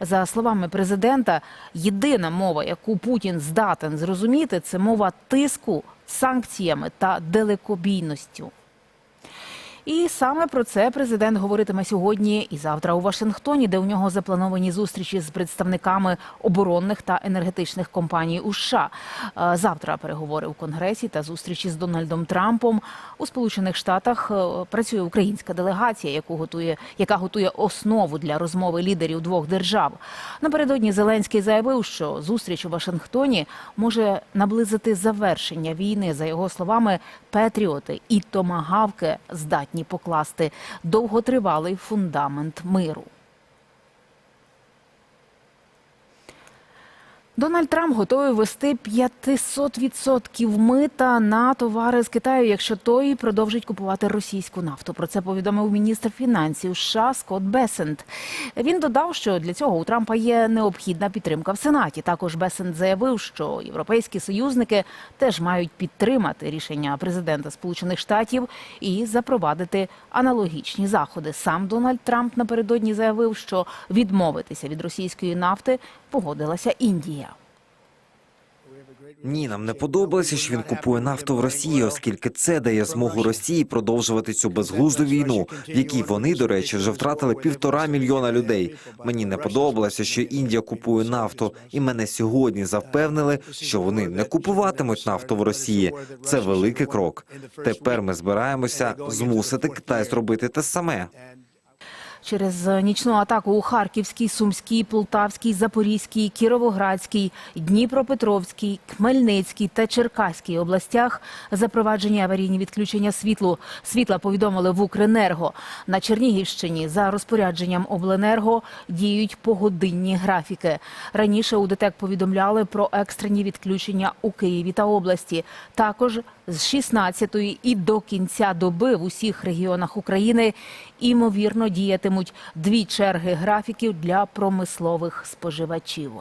За словами президента, єдина мова, яку Путін здатен зрозуміти, це мова тиску санкціями та далекобійністю. І саме про це президент говоритиме сьогодні і завтра у Вашингтоні, де у нього заплановані зустрічі з представниками оборонних та енергетичних компаній у США. Е, Завтра переговори у Конгресі та зустрічі з Дональдом Трампом у Сполучених Штатах е, працює українська делегація, яку готує, яка готує основу для розмови лідерів двох держав. Напередодні Зеленський заявив, що зустріч у Вашингтоні може наблизити завершення війни. За його словами, петріоти і томагавки здатні покласти довготривалий фундамент миру. Дональд Трамп готовий ввести 500% мита на товари з Китаю, якщо той продовжить купувати російську нафту. Про це повідомив міністр фінансів США Скотт Бесент. Він додав, що для цього у Трампа є необхідна підтримка в Сенаті. Також Бесент заявив, що європейські союзники теж мають підтримати рішення президента Сполучених Штатів і запровадити аналогічні заходи. Сам Дональд Трамп напередодні заявив, що відмовитися від російської нафти погодилася Індія. Ні, нам не подобається, що він купує нафту в Росії, оскільки це дає змогу Росії продовжувати цю безглузду війну, в якій вони, до речі, вже втратили півтора мільйона людей. Мені не подобалося, що Індія купує нафту, і мене сьогодні запевнили, що вони не купуватимуть нафту в Росії. Це великий крок. Тепер ми збираємося змусити Китай зробити те саме. Через нічну атаку у Харківській, Сумській, Полтавській, Запорізькій, Кіровоградській, Дніпропетровській, Хмельницькій та Черкаській областях запроваджені аварійні відключення світлу. Світла повідомили в Укренерго. На Чернігівщині за розпорядженням Обленерго діють погодинні графіки. Раніше у ДТЕК повідомляли про екстрені відключення у Києві та області. Також з 16-ї і до кінця доби в усіх регіонах України імовірно діятимуть дві черги графіків для промислових споживачів.